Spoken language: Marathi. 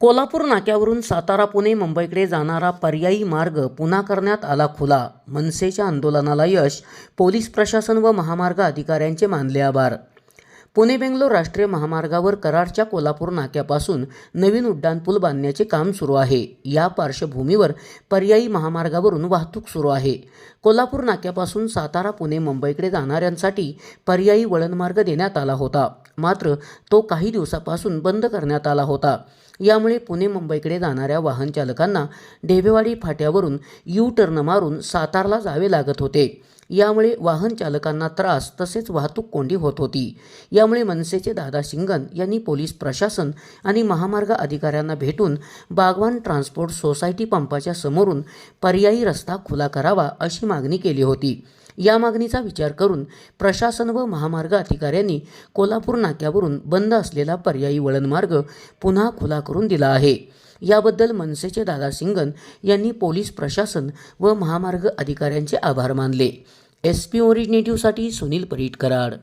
कोल्हापूर नाक्यावरून सातारा पुणे मुंबईकडे जाणारा पर्यायी मार्ग पुन्हा करण्यात आला खुला. मनसेच्या आंदोलनाला यश पोलीस प्रशासन व महामार्ग अधिकाऱ्यांचे मानले आभार. पुणे बेंगलोर राष्ट्रीय महामार्गावर कराडच्या कोल्हापूर नाक्यापासून नवीन उड्डाणपूल बांधण्याचे काम सुरू आहे. या पार्श्वभूमीवर पर्यायी महामार्गावरून वाहतूक सुरू आहे. कोल्हापूर नाक्यापासून सातारा पुणे मुंबईकडे जाणाऱ्यांसाठी पर्यायी वळणमार्ग देण्यात आला होता. मात्र तो काही दिवसापासून बंद करण्यात आला होता. यामुळे पुणे मुंबईकडे जाणाऱ्या वाहन चालकांना ढेबेवाडी फाट्यावरून यू टर्न मारून सातारला जावे लागत होते. यामुळे वाहन चालकांना त्रास तसेच वाहतूक कोंडी होत होती. यामुळे मनसेचे दादा शिंगण यांनी पोलीस प्रशासन आणि महामार्ग अधिकाऱ्यांना भेटून बागवान ट्रान्सपोर्ट सोसायटी पंपाच्या समोरून पर्यायी रस्ता खुला करावा अशी मागणी केली होती. या मागणीचा विचार करून प्रशासन व महामार्ग अधिकाऱ्यांनी कोल्हापूर नाक्यावरून बंद असलेला पर्यायी वळणमार्ग पुन्हा खुला करून दिला आहे. याबद्दल मनसेचे दादा सिंगन यांनी पोलीस प्रशासन व महामार्ग अधिकाऱ्यांचे आभार मानले. एस पी ओरिजिनेटिव्हसाठी सुनील परीटकराड